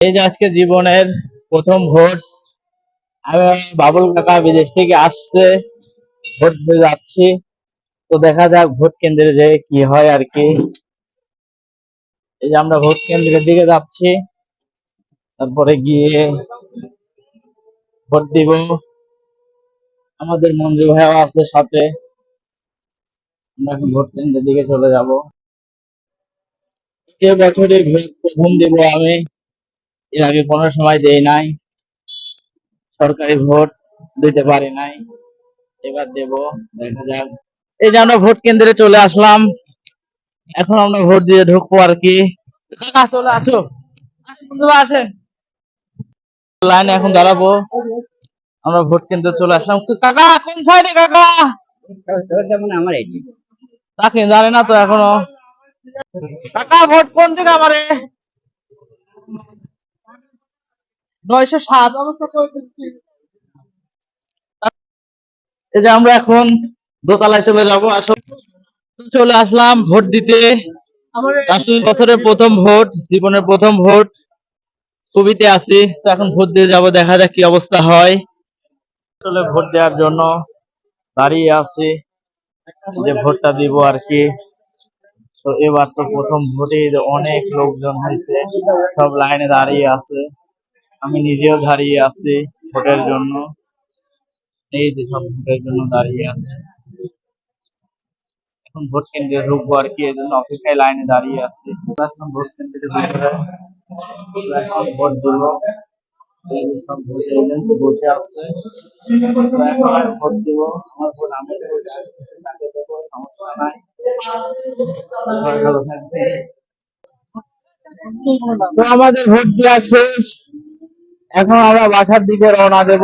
এই যে আজকে জীবনের প্রথম ভোট, আমি বাবুল কাকা বিদেশ থেকে আসছে, ভোট দিতে যাচ্ছি। তো দেখা যাক ভোট কেন্দ্রে যে কি হয় আর কি। এই যে আমরা ভোট কেন্দ্রের দিকে যাচ্ছি, তারপরে গিয়ে ভোট দিব। আমাদের মঞ্জু ভাইও আছে সাথে। আমরা এখন ভোট কেন্দ্রের দিকে চলে যাব। এ বছরে ভোট প্রথম দিব আমি। এর আগে কোনো সময় দেই নাই। সরকারি ভোট দিতে পারি নাই। এবার দেব, দেখা যাক। এই যে আমরা ভোট কেন্দ্রে চলে আসলাম। এখন আমরা ভোট দিয়ে ঢুকবো আর কি। চলে আসো। আসেন। লাইনে এখন দাঁড়াবো। আমরা ভোট কেন্দ্রে চলে আসলাম। কাকা, কোন সাইডে কাকা? আমার জানে না তো এখনও। কাকা, ভোট কোন দিকে আমারে? নয়শো সাত। এই যে আমরা এখন দোতলায় চলে যাব। আসলে চলে আসলাম ভোট দিতে। বছরের প্রথম ভোট, জীবনের প্রথম ভোট। ছবিতে আছি, তো এখন ভোট দিয়ে যাব, দেখা যাক কি অবস্থা হয়। ভোট দেওয়ার জন্য দাঁড়িয়ে আছি, যে ভোটটা দিব আর কি। তো এবার তো প্রথম ভোটে অনেক লোকজন হয়েছে, সব লাইনে দাঁড়িয়ে আছে। আমি নিজেও দাঁড়িয়ে আছি ভোটের জন্য। এই যে সব ভোটের জন্য দাঁড়িয়ে আছে। এখন ভোট কেন্দ্রে ঢুকবো আর কি, এই জন্য অপেক্ষায় লাইনে দাঁড়িয়ে আছি। ভোট কেন্দ্রে ভোট সব বসে আছে। ভোট দিব, আমার ভোট আমি সমস্যা নাই। আমাদের ভোট দেওয়া শেষ। এখন আমরা বাসার দিকে রওনা দেব।